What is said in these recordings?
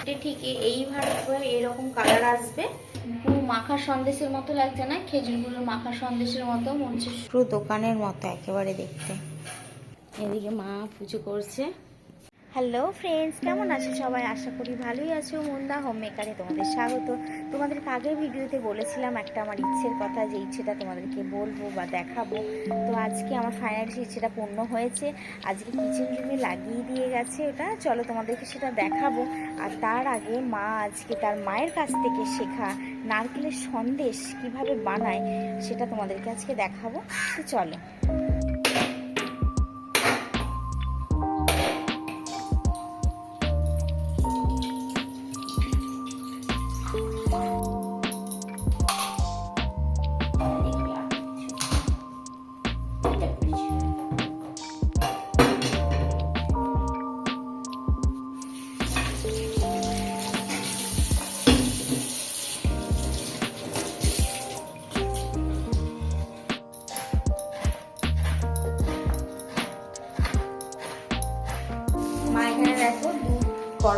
এটা ঠিক এইভাবে এরকম কালার আসবে। পুরো মাখা সন্দেশের মতো লাগছে না? খেজুরগুলোর মাখা সন্দেশের মতো মনে হচ্ছে পুরো দোকানের মতো একেবারে দেখতে। এদিকে মা পুজো করছে। হ্যালো ফ্রেন্ডস কেমন আছো সবাই? আশা করি ভালোই আছো। মুন্দা হোম মেকারে তোমাদের স্বাগত। তোমাদেরকে আগের ভিডিওতে বলেছিলাম একটা আমার ইচ্ছের কথা, যে ইচ্ছেটা তোমাদেরকে বলব বা দেখাবো। তো আজকে আমার ফাইনাল ইচ্ছেটা পূর্ণ হয়েছে, আজকে কিচেন রুমে লাগিয়ে দিয়ে গেছে ওটা। চলো তোমাদেরকে সেটা দেখাবো। আর তার আগে মা আজকে তার মায়ের কাছ থেকে শেখা নারকেলের সন্দেশ কীভাবে বানায়, সেটা তোমাদেরকে আজকে দেখাবো। তো চলো।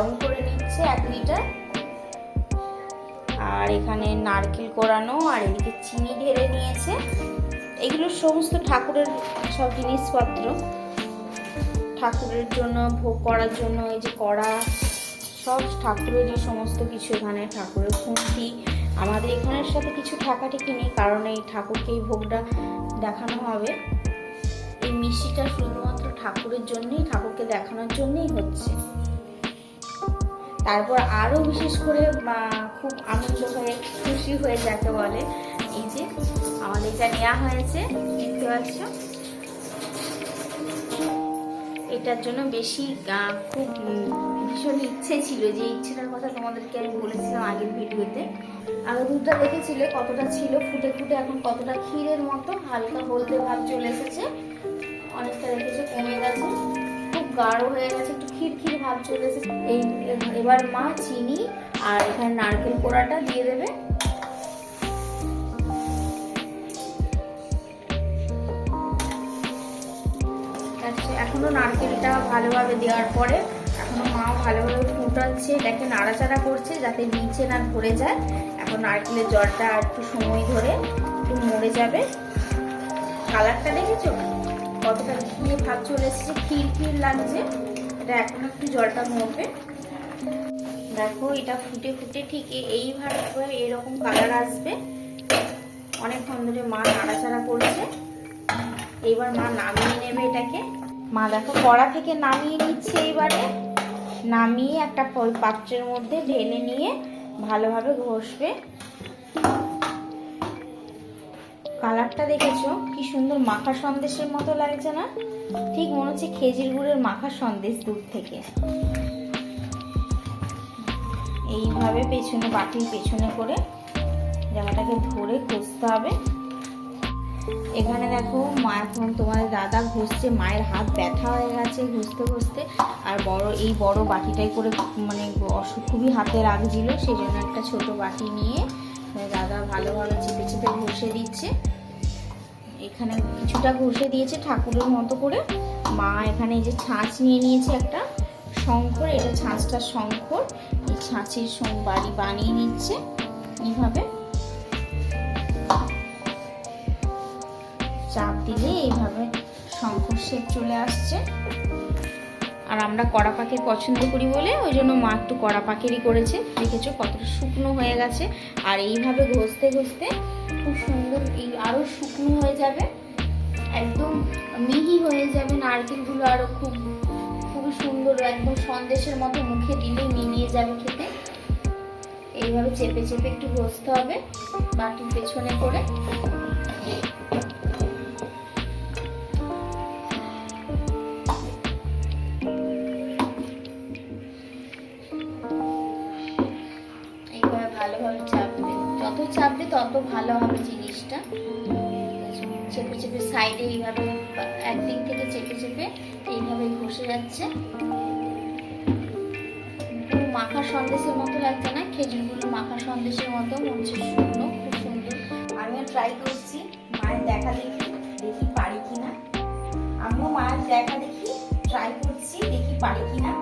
গরম করে নিচ্ছে এক লিটার। আর এখানে নারকেল কোরানো আর এদিকে চিনি ঢেলে নিয়েছে। এগুলো সমস্ত ঠাকুরের সব জিনিসপত্র। ঠাকুরের জন্য, ভোগ করার জন্য এই যে কড়া, সব ঠাকুরের এই সমস্ত কিছু এখানে, ঠাকুরের খুঁটি আমাদের এখানের সাথে কিছু ঠাকাঠাকি নেই, কারণ এই ঠাকুরকে এই ভোগটা দেখানো হবে। এই মিষ্টিটা শুধুমাত্র ঠাকুরের জন্যই, ঠাকুরকে দেখানোর জন্যই হচ্ছে। তারপর আরও বিশেষ করে খুব আনন্দ হয়ে, খুশি হয়ে যাকে বলে, এই যে আমাদের এটা নেওয়া হয়েছে, দেখতে পাচ্ছ? এটার জন্য বেশি খুব ভীষণ ইচ্ছে ছিল যে ইচ্ছেটার কথা তোমাদেরকে আমি বলেছিলাম আগের ভিডিওতে। আগে দুধটা দেখেছিলে, কতটা ছিল, ফুটে ফুটে এখন কতটা ক্ষীরের মতো, হালকা হলদে ভাব চলে এসেছে। অনেকটা দেখেছে, কমে গেছে। খুব গাঢ় হয়ে গেছে, একটু ক্ষীর ভাব চলে এসেছে এই এবার মা চিনি আর এখানে নারকেল কোড়াটা দিয়ে দেবে। আচ্ছা, এখনও নারকেলটা ভালোভাবে দেওয়ার পরে এখনও মা ভালোভাবে ফুটাচ্ছে এটাকে নাড়াচাড়া করছে যাতে নিচে না ধরে যায়। এখন নারকেলের জলটা একটু সময় ধরে একটু মরে যাবে। কালারটা দেখেছ? কতটা ঘিয়ে ভাব চলে এসেছে ক্ষীর ক্ষীর লাগছে। এটা এখন একটু জলটা মরবে। দেখো, এটা ফুটে ফুটে ঠিক এইভাবে এরকম কালার আসবে। অনেকক্ষণ ধরে মা নাড়াচাড়া করছে। এইবার মা নামিয়ে নেবে এটাকে। মা দেখো কড়া থেকে নামিয়ে নিচ্ছে এইবারে নামিয়ে একটা পাত্রের মধ্যে ঢেলে নিয়ে ভালোভাবে ঘষবে। কালারটা দেখেছ? কি সুন্দর মাখা সন্দেশের মতো লাগছে না? ঠিক মনে হচ্ছে খেজুর গুড়ের মাখা সন্দেশ দূর থেকে। এইভাবে পেছনে, বাটির পেছনে করে জায়গাটাকে ধরে ঘষতে হবে। এখানে দেখো, মা এখন তোমার দাদা ঘষছে মায়ের হাত ব্যথা হয়ে গেছে ঘষতে ঘষতে আর বড়, এই বড় বাটিটাই করে মানে খুবই হাতে লাগছিল সেই জন্য একটা ছোট বাটি নিয়ে দাদা ভালোভাবে চেপে চেপে ঘষে দিচ্ছে। এখানে কিছুটা ঘষে দিয়েছে ঠাকুরের মতো করে। মা এখানে এই যে ছাঁচ নিয়ে নিয়েছে একটা শঙ্কর, এটা ছাঁচটা শঙ্কর। এই ছাঁচের বাড়ি বানিয়ে নিচ্ছে এইভাবে। চাপ দিলে এইভাবে শঙ্কর শেপ চলে আসছে। আর আমরা কড়া পাকের পছন্দ করি বলে ওই জন্য মা একটু কড়া পাখিরই করেছে। দেখেছ কতটা শুকনো হয়ে গেছে। আর এইভাবে ঘষতে ঘষতে খুব এই আরও শুকনো হয়ে যাবে, একদম মিহি হয়ে যাবে নারকেলগুলো আরও খুব, খুবই সুন্দর, একদম সন্দেশের মতো মুখে দিলে মিলিয়ে যাবে খেতে। এইভাবে চেপে চেপে একটু বসতে হবে বাটির পেছনে করে। চাপবে তত ভালো হবে জিনিসটা। চেপে চেপে সাইডে এইভাবে, একদিক থেকে চেপে চেপে এইভাবে ঘষে যাচ্ছে। মাখা সন্দেশের মতো লাগছে না, খেজুরগুলো মাখা সন্দেশের মতো মনে হচ্ছে শুকনো, খুব সুন্দর। আমিও ট্রাই করছি, মায়ের দেখা দেখি দেখি পারি কিনা। আমিও মায়ের দেখা দেখি ট্রাই করছি, দেখি পারি কিনা।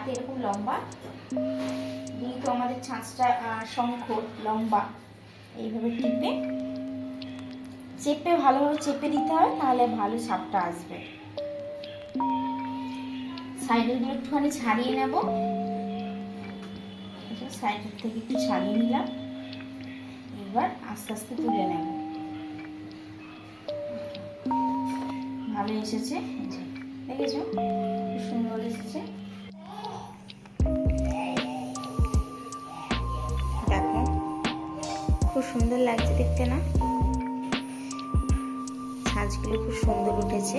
হাতে এরকম লম্বা। যেহেতু আমাদের ছাঁচটা শঙ্খ লম্বা, এইভাবে টিপে। চেপে, ভালোভাবে চেপে দিতে হয়, তাহলে ভালো ছাপটা আসবে। সাইডেরগুলো একটুখানি ছাড়িয়ে নেব। সাইডের থেকে একটু ছাড়িয়ে নিলাম। এবার আস্তে আস্তে তুলে নেব। ভালো এসেছে। দেখেছ? খুব সুন্দর এসেছে। খুব সুন্দর লাগছে দেখতে না? সাজগুলো খুব সুন্দর উঠেছে।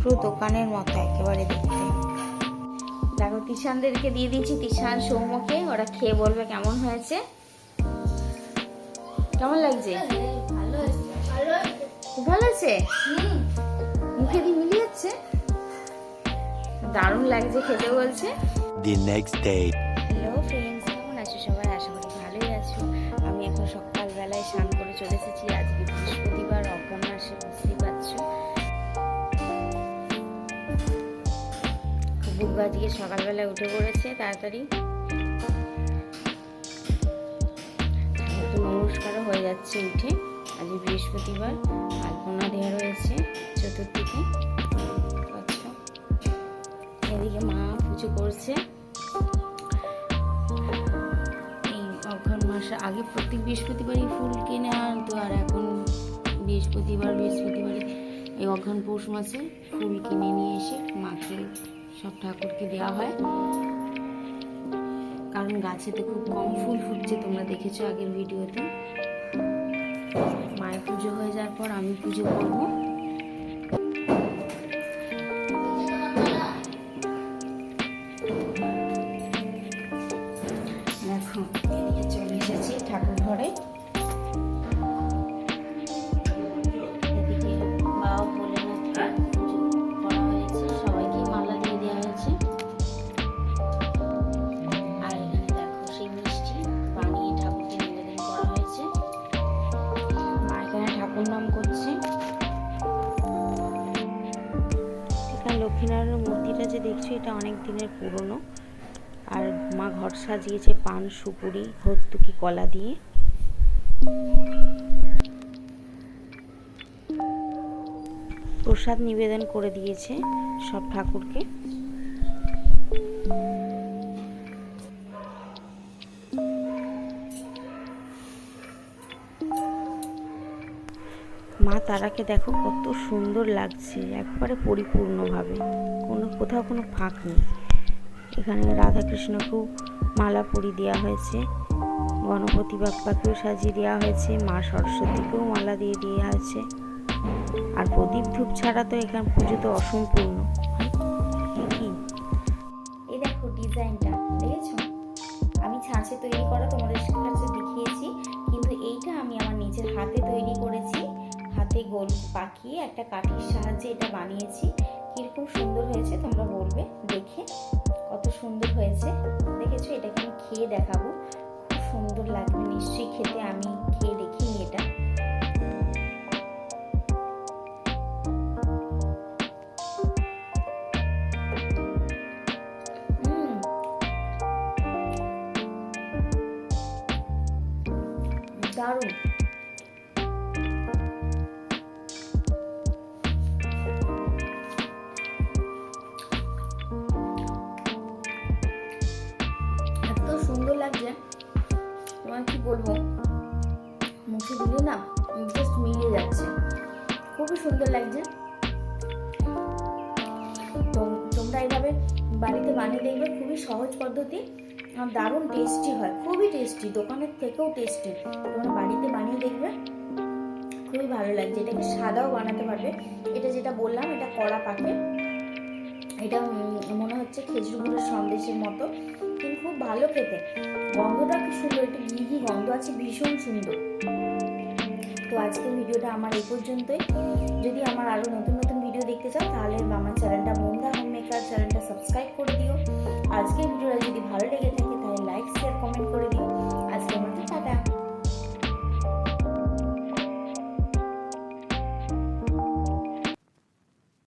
পুরো দোকানের মতো একেবারে দেখতে। দেখো তিশানদেরকে দিয়ে দিয়েছি তিশান সৌমকে ওরা খেয়ে বলবে কেমন হয়েছে। কেমন লাগছে? ভালো আছে? মুখে দিয়ে মিলিয়ে যাচ্ছে? দারুণ লাগছে খেতে বলছে। The next day. Hello friends কেমন আছো সবাই? আশা করি ভালোই আছো। আমি এখন সকালবেলায় স্নান করে চলে এসেছি। আজকে বৃহস্পতিবার অজ্ঞান মাসে বুঝতেই পারছ। বুক বাজিয়ে সকালবেলায় উঠে পড়েছে তাড়াতাড়ি। নমস্কারও হয়ে যাচ্ছে উঠে আজ বৃহস্পতিবার আলপনা দেওয়া রয়েছে চতুর্দিকে এদিকে মা পুজো করছে। এই অঘ্রাণ মাসে আগে প্রত্যেক বৃহস্পতিবারই ফুল কিনে আনতো, আর এখন বৃহস্পতিবার বৃহস্পতিবারই এই অঘ্রাণ পৌষ মাসে ফুল কিনে নিয়ে এসে মাকে সব ঠাকুরকে দেওয়া হয়। কারণ গাছেতে খুব কম ফুল ফুটছে, তোমরা দেখেছ আগের ভিডিওতে। মায়ের পুজো হয়ে যাওয়ার পর আমি পুজো করব। ঠাকুর করছে। এখানে লক্ষ্মীনারায়ণের মূর্তিটা যে দেখছ এটা অনেক দিনের পুরনো। আর মা ঘর সাজিয়েছে পান, সুপুরি, ভর্তুকি, কলা দিয়ে। প্রসাদ নিবেদন করে দিয়েছে সব ঠাকুরকে। মা তারাকে দেখো কত সুন্দর লাগছে, একবারে পরিপূর্ণভাবে। কোনো, কোথাও কোনো ফাঁক নেই। এখানে রাধাকৃষ্ণকেও মালা পরিয়ে দেওয়া হয়েছে। গণপতি বাপ্পাকেও সাজিয়ে দেওয়া হয়েছে। মা সরস্বতীকেও মালা দিয়ে দেওয়া হয়েছে। আর প্রদীপ ধূপ ছাড়া তো এখানে পুজো তো অসম্পূর্ণ। কি? এই দেখো ডিজাইনটা, দেখেছ? আমি ছাঁচে তৈরি করা তোমাদের কাছে দেখিয়েছি, কিন্তু এইটা আমি আমার নিজের হাতে তৈরি করেছি। হাতে গোল পাকিয়ে একটা কাঠির সাহায্যে এটা বানিয়েছি। কীরকম সুন্দর হয়েছে তোমরা বলবে, দেখে। কত সুন্দর হয়েছে। দেখেছ? এটাকে আমি খেয়ে দেখাবো। খুব সুন্দর লাগবে। নিশ্চয়ই খেতে আমি খেয়ে দেখিনি এটা। দারুণ। সুন্দর লাগছে তোমার কি বলব? মুখে দিলে না জাস্ট মিলিয়ে যাচ্ছে। খুবই সুন্দর লাগছে। তোমরা এইভাবে বাড়িতে বানিয়ে দেখবে, খুবই সহজ পদ্ধতি। দারুণ টেস্টি হয়, খুবই টেস্টি দোকানের থেকেও টেস্টি তোমরা বাড়িতে বানিয়ে দেখবে, খুবই ভালো লাগছে। এটাকে সাদাও বানাতে পারবে। এটা যেটা বললাম, এটা কড়া পাকে এটা মনে হচ্ছে খেজুর গুঁড়োর সন্দেশের মতো। কিন্তু খুব ভালো খেতে। গন্ধটা কি সুন্দর, একটু ঘি গন্ধ আছে, ভীষণ সুন্দর। তো আজকের ভিডিওটা আমার এই পর্যন্তই। যদি আমার আরও নতুন নতুন ভিডিও দেখতে চাও, তাহলে আমার চ্যানেলটা মন্দা হোম মেকার চ্যানেলটা সাবস্ক্রাইব করে দিও। আজকের ভিডিওটা যদি ভালো লেগে থাকে, তাহলে লাইক শেয়ার কমেন্ট করে দিও।